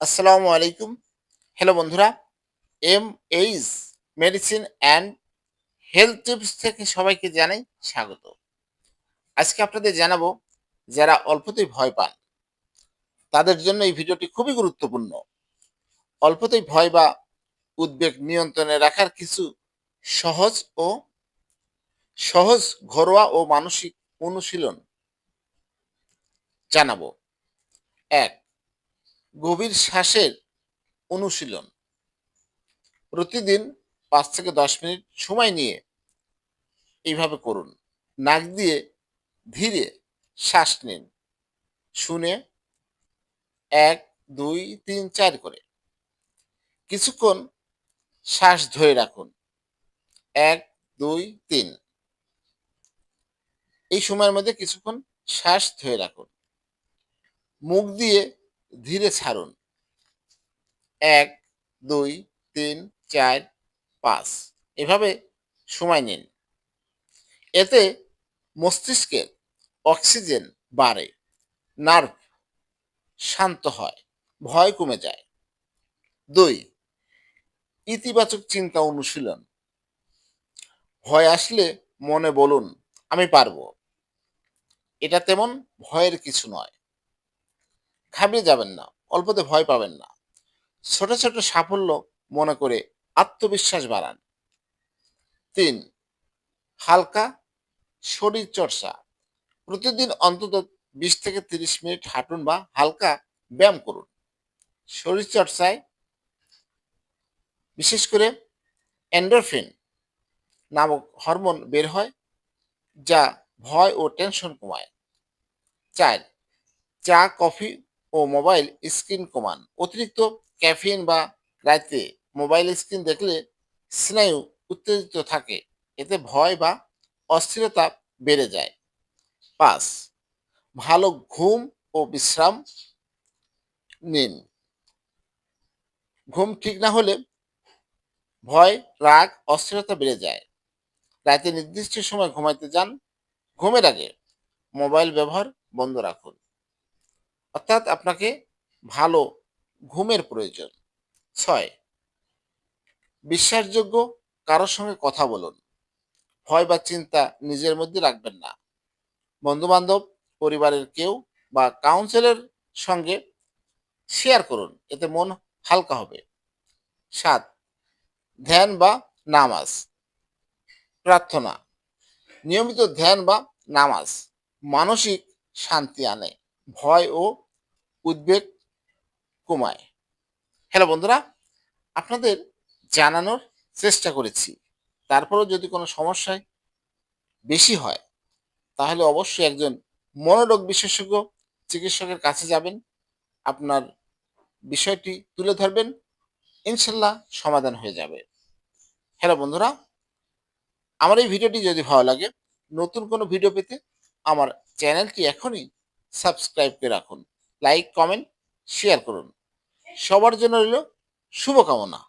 আসসালামু আলাইকুম। হ্যালো বন্ধুরা M H medicine and health tips থেকে সবাইকে জানাই স্বাগত। আজকে আপনাদের জানাব, যারা অল্পতেই ভয় পান, তাদের জন্য এই ভিডিওটি খুবই গুরুত্বপূর্ণ। অল্পতেই ভয় বা উদ্বেগ নিয়ন্ত্রণে রাখার কিছু সহজ ও সহজ ঘরোয়া ও মানসিক অনুশীলন জানাব। এক গভীর শ্বাসের অনুশীলন। প্রতিদিন পাঁচ থেকে দশ মিনিট সময় নিয়ে এইভাবে করুন। নাক দিয়ে ধীরে শ্বাস নিন। শুনে এক, দুই, তিন, চার করে। কিছুক্ষণ শ্বাস ধরে রাখুন। এক, দুই, তিন। এই সময়ের মধ্যে কিছুক্ষণ শ্বাস ধরে রাখুন। মুখ দিয়ে ধীরে ছাড়ুন। এক, দুই, তিন, চার, পাঁচ। এভাবে সময় নিন। এতে মস্তিষ্কের অক্সিজেন বাড়ে, নার্ভ শান্ত হয়, ভয় কমে যায়। দুই, ইতিবাচক চিন্তা অনুশীলন। ভয় আসলে মনে বলুন, আমি পারব। এটা তেমন ভয়ের কিছু নয়। ঘাবড়ে যাবেন না, অল্পতে ভয় পাবেন না। ছোট ছোট সাফল্য মনে করে আত্মবিশ্বাস বাড়ান। তিন, হালকা শরীর চর্চা। প্রতিদিন অন্তত বিশ থেকে তিরিশ মিনিট হাঁটুন বা হালকা ব্যায়াম করুন। শরীর চর্চায় বিশেষ করে এন্ডোরফিন নামক হরমোন বের হয়, যা ভয় ও টেনশন কমায়। চার, চা, কফি ও মোবাইল স্ক্রিন কমান। অতিরিক্ত ক্যাফিন বা রাতে মোবাইল স্ক্রিন দেখলে স্নায়ু উত্তেজিত থাকে। এতে ভয় বা অস্থিরতা বেড়ে যায়। পাঁচ, ভালো ঘুম ও বিশ্রাম নিন। ঘুম ঠিক না হলে ভয়, রাগ, অস্থিরতা বেড়ে যায়। রাতে নির্দিষ্ট সময় ঘুমাইতে যান। ঘুমের আগে মোবাইল ব্যবহার বন্ধ রাখুন। অর্থাৎ আপনাকে ভালো ঘুমের প্রয়োজন। ছয়, বিশ্বাসযোগ্য কারোর সঙ্গে কথা বলুন। ভয় বা চিন্তা নিজের মধ্যে রাখবেন না। বন্ধু বান্ধব পরিবারের কেউ বা কাউন্সিলের সঙ্গে শেয়ার করুন, এতে মন হালকা হবে। সাত, ধ্যান বা নামাজ। প্রার্থনা, নিয়মিত ধ্যান বা নামাজ মানসিক শান্তি আনে। ভয় ও উদ্বেগ কমায়। হ্যালো বন্ধুরা, আপনাদের জানানোর চেষ্টা করেছি। তারপরেও যদি কোনো সমস্যায় বেশি হয়, তাহলে অবশ্যই একজন মনোরোগ বিশেষজ্ঞ চিকিৎসকের কাছে যাবেন। আপনার বিষয়টি তুলে ধরবেন, ইনশাল্লাহ সমাধান হয়ে যাবে। হ্যালো বন্ধুরা, আমার এই ভিডিওটি যদি ভালো লাগে, নতুন কোনো ভিডিও পেতে আমার চ্যানেলটি এখনই সাবস্ক্রাইব করে রাখুন। লাইক কমেন্ট শেয়ার করুন। সবার জন্য রইল শুভকামনা।